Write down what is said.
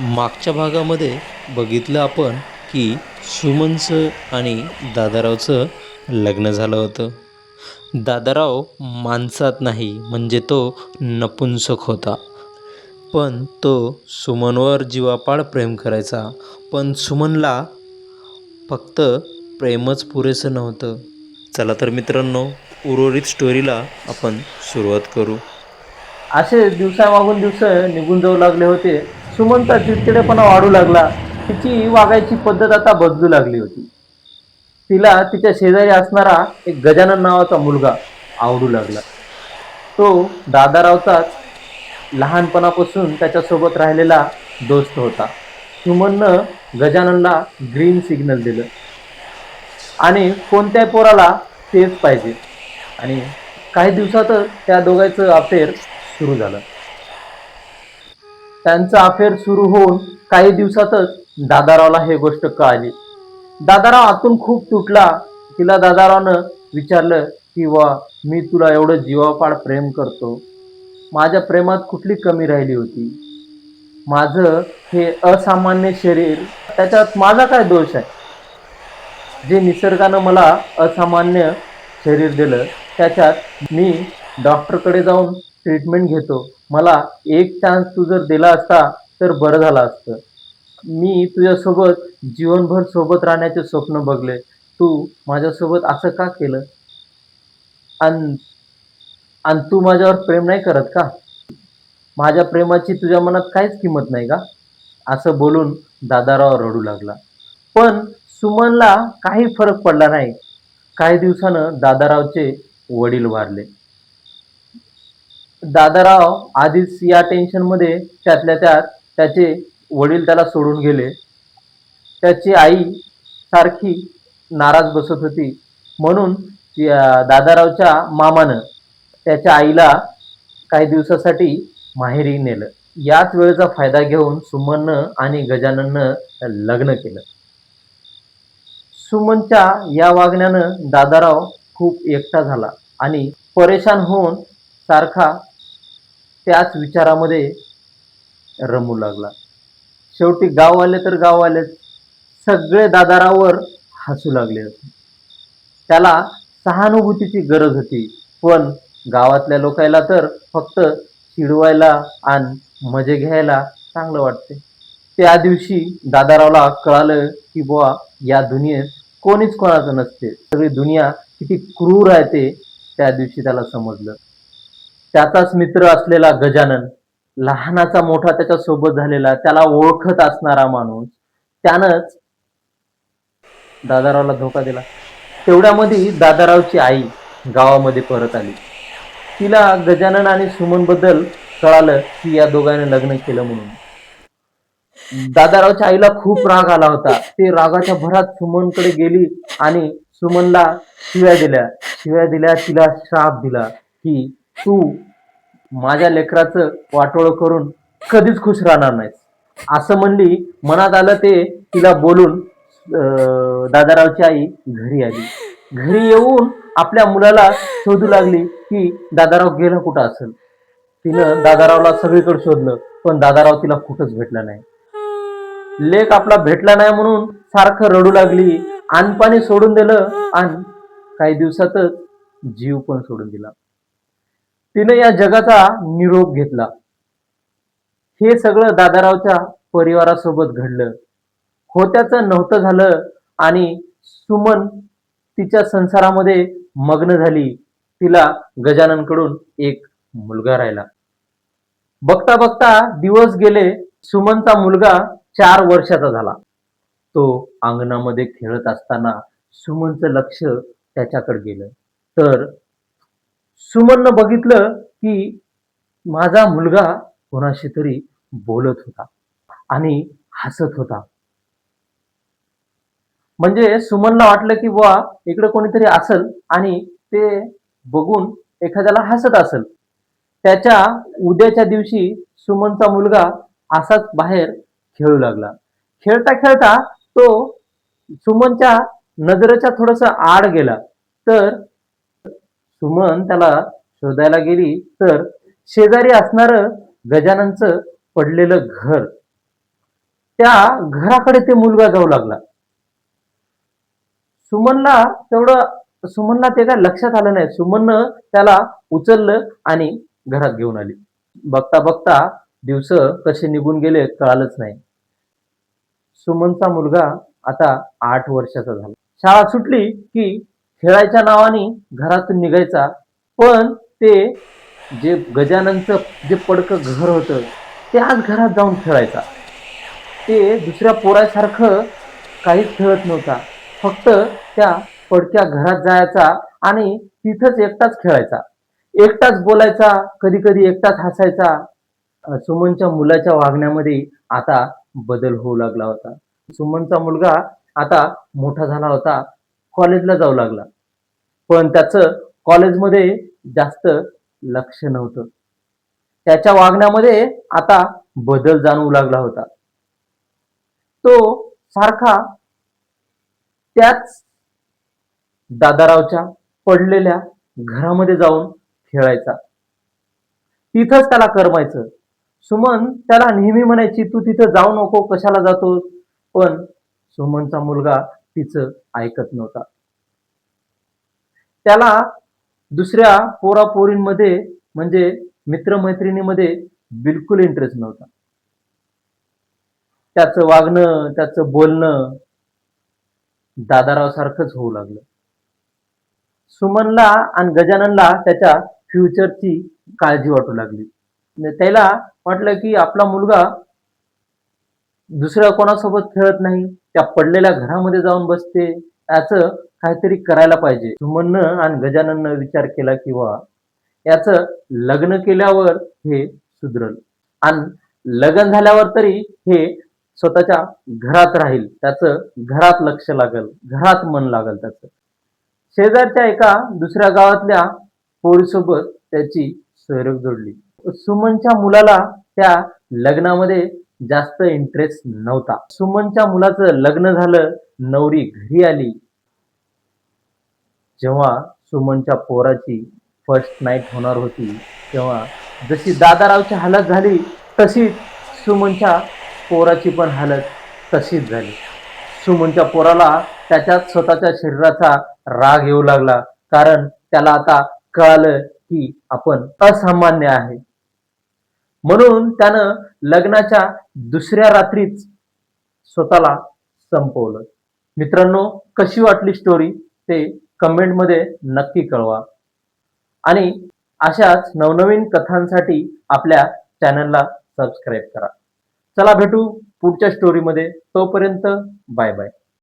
मागच्या भागामध्ये बघितलं आपण की सुमनचं आणि दादारावचं लग्न झालं होतं. दादाराव माणसात नाही म्हणजे तो नपुंसक होता. पण तो सुमनवर जीवापाड प्रेम करायचा. पण सुमनला फक्त प्रेमच पुरेसं नव्हतं. चला तर मित्रांनो उर्वरित स्टोरीला आपण सुरुवात करू. असे दिवसामागून दिवस निघून जाऊ लागले होते. सुमनचा चिडचिडेपणा वाढू लागला. तिची वागायची पद्धत आता बदलू लागली होती. तिला तिच्या शेजारी असणारा एक गजानन नावाचा मुलगा आवडू लागला. तो दादारावचाच लहानपणापासून त्याच्यासोबत राहिलेला दोस्त होता. सुमननं गजाननला ग्रीन सिग्नल दिलं. आणि कोणत्याही पोराला तेच पाहिजे. आणि काही दिवसातच त्या दोघांचं अफेअर सुरू झालं. त्यांचं अफेअर सुरू होऊन काही दिवसातच दादारावला हे गोष्ट कळाली. दादाराव आतून खूप तुटला. तिला दादारावनं विचारलं की वा मी तुला एवढं जीवापाड प्रेम करतो. माझ्या प्रेमात कुठली कमी राहिली होती? माझं हे असामान्य शरीर त्याच्यात माझा काय दोष आहे? जे निसर्गानं मला असामान्य शरीर दिलं त्याच्यात मी डॉक्टरकडे जाऊन ट्रीटमेंट घेतो. मला एक चान्स तू जर दिला असता तर बरं झालं असतं. मी तुझ्यासोबत जीवनभर सोबत राहण्याचे स्वप्न बघले. तू माझ्यासोबत असं का केलं? आणि तू माझ्यावर प्रेम नाही करत का? माझ्या प्रेमाची तुझ्या मनात काहीच किंमत नाही का? असं बोलून दादाराव रडू लागला. पण सुमनला काही फरक पडला नाही. काही दिवसानं दादारावचे वडील वारले. दादाराव आधीच या टेन्शनमध्ये त्यातल्या त्यात त्याचे वडील त्याला सोडून गेले. त्याची आई सारखी नाराज बसत होती. म्हणून दादारावच्या मामानं त्याच्या आईला काही दिवसासाठी माहेरी नेलं. याच वेळेचा फायदा घेऊन सुमननं आणि गजानननं लग्न केलं. सुमनच्या या वागण्यानं दादाराव खूप एकटा झाला आणि परेशान होऊन सारखा त्याच विचारामध्ये रमू लागला. शेवटी गाववाले तर गाववाले सगळे दादारावर हसू लागले. होते त्याला सहानुभूतीची गरज होती. पण गावातल्या लोकायला तर फक्त चिडवायला आणि मजे घ्यायला चांगलं वाटते. त्या दिवशी दादारावला कळालं की बुवा या दुनियेत कोणीच कोणाचं नसते. सगळी दुनिया किती क्रूर आहे ते त्या दिवशी त्याला समजलं. त्याचाच मित्र असलेला गजानन लहानाचा मोठा त्याच्या सोबत झालेला त्याला ओळखत असणारा माणूस त्यानंच दादारावला धोका दिला. तेवढ्यामध्ये दादारावची आई गावामध्ये परत आली. तिला गजानन आणि सुमनबद्दल कळालं की या दोघांनी लग्न केलं म्हणून. दादारावच्या आईला खूप राग आला होता. ते रागाच्या भरात सुमनकडे गेली आणि सुमनला शिव्या दिल्या. शिव्या दिल्या तिला श्राप दिला की तू माझ्या लेकराचं वाटोळ करून कधीच खुश राहणार नाहीस. असं म्हणली मनात आलं ते तिला बोलून अं, दादारावची आई घरी आली. घरी येऊन आपल्या मुलाला शोधू लागली की दादाराव गेला कुठं असेल. तिनं दादारावला सगळीकडे शोधलं पण दादाराव तिला कुठंच भेटला नाही. लेख आपला भेटला नाही म्हणून सारखं रडू लागली अनपाणी सोडून दिलं आणि काही दिवसातच जीव पण सोडून दिला. तिने या जगाचा निरोप घेतला. हे सगळं दादारावच्या परिवारासोबत घडलं. होत्याचं नव्हतं झालं आणि सुमन तिच्या संसारामध्ये मग्न झाली. तिला गजाननकडून एक मुलगा राहिला. बघता बघता दिवस गेले. सुमनचा मुलगा चार वर्षाचा झाला. तो अंगणामध्ये खेळत असताना सुमनचं लक्ष त्याच्याकडे गेलं. तर सुमननं बघितलं की माझा मुलगा कोणाशी तरी बोलत होता आणि हसत होता. म्हणजे सुमनला वाटलं की बुवा इकडे कोणीतरी असल आणि ते बघून एखाद्याला हसत असल. त्याच्या उद्याच्या दिवशी सुमनचा मुलगा असाच बाहेर खेळू लागला. खेळता खेळता तो सुमनच्या नजरेच्या थोडस आड गेला. तर सुमन त्याला शोधायला गेली तर शेजारी असणार गजाननचं पडलेलं घर. त्या घराकडे ते मुलगा जाऊ लागला. सुमनला तेवढं सुमनला ते काय लक्षात आलं नाही. सुमननं त्याला उचललं आणि घरात घेऊन आली. बघता बघता दिवस कसे निघून गेले कळालंच नाही. सुमनचा मुलगा आता आठ वर्षाचा झाला. शाळा सुटली की खेळायच्या नावाने घरातून निघायचा. पण ते जे गजाननचं जे पडकं घर होतं ते आज घरात जाऊन खेळायचा. ते दुसऱ्या पोरासारखं काहीच खेळत नव्हता. फक्त त्या पडक्या घरात जायचा आणि तिथंच एकटाच खेळायचा. एकटाच बोलायचा कधी कधी एकटाच हसायचा. सुमनच्या मुलाच्या वागण्यामध्ये आता बदल होऊ लागला होता. सुमनचा मुलगा आता मोठा झाला होता. कॉलेजला जाऊ लागला. पण त्याचं कॉलेजमध्ये जास्त लक्ष नव्हतं. त्याच्या वागण्यामध्ये आता बदल जाणवू लागला होता. तो सारखा त्याच दादारावच्या पडलेल्या घरामध्ये जाऊन खेळायचा. तिथंच त्याला करमायचं. सुमन त्याला नेहमी म्हणायची तू तिथं जाऊ नको कशाला जातो पण सुमनचा मुलगा तिचं ऐकत नव्हता. त्याला दुसऱ्या पोरापोरींमध्ये म्हणजे मित्रमैत्रिणीमध्ये बिलकुल इंटरेस्ट नव्हता. त्याचं वागणं त्याचं बोलणं दादाराव सारखंच होऊ लागलं. सुमनला आणि गजाननला त्याच्या फ्युचरची काळजी वाटू लागली. त्याला वाटलं की आपला मुलगा दुसऱ्या कोणासोबत खेळत नाही. त्या पडलेल्या घरामध्ये जाऊन बसते. याचं काहीतरी करायला पाहिजे. सुमननं आणि गजानननं विचार केला की याचं लग्न केल्यावर हे सुधरल. आणि लग्न झाल्यावर तरी हे स्वतःच्या घरात राहील. त्याचं घरात लक्ष लागल. घरात मन लागल त्याचं. शेजारच्या एका दुसऱ्या गावातल्या पोरीसोबत त्याची सैरक जोडली. सुमनच्या मुलाला त्या लग्नामध्ये जास्त इंटरेस्ट नव्हता. सुमनच्या मुलाचं लग्न झालं नवरी घरी आली. जेव्हा सुमनच्या पोराची फर्स्ट नाईट होणार होती तेव्हा जशी दादारावची हालत झाली तशीच सुमनच्या पोराची पण हालत तशीच झाली. सुमनच्या पोराला त्याच्या स्वतःच्या शरीराचा राग येऊ लागला. कारण त्याला आता कळालं की आपण असामान्य आहे. म्हणून त्यानं लग्नाच्या दुसऱ्या रात्रीच स्वतःला संपवलं. मित्रांनो कशी वाटली स्टोरी ते कमेंटमध्ये नक्की कळवा. आणि अशाच नवनवीन कथांसाठी आपल्या चॅनलला सबस्क्राईब करा. चला भेटू पुढच्या स्टोरीमध्ये तोपर्यंत बाय बाय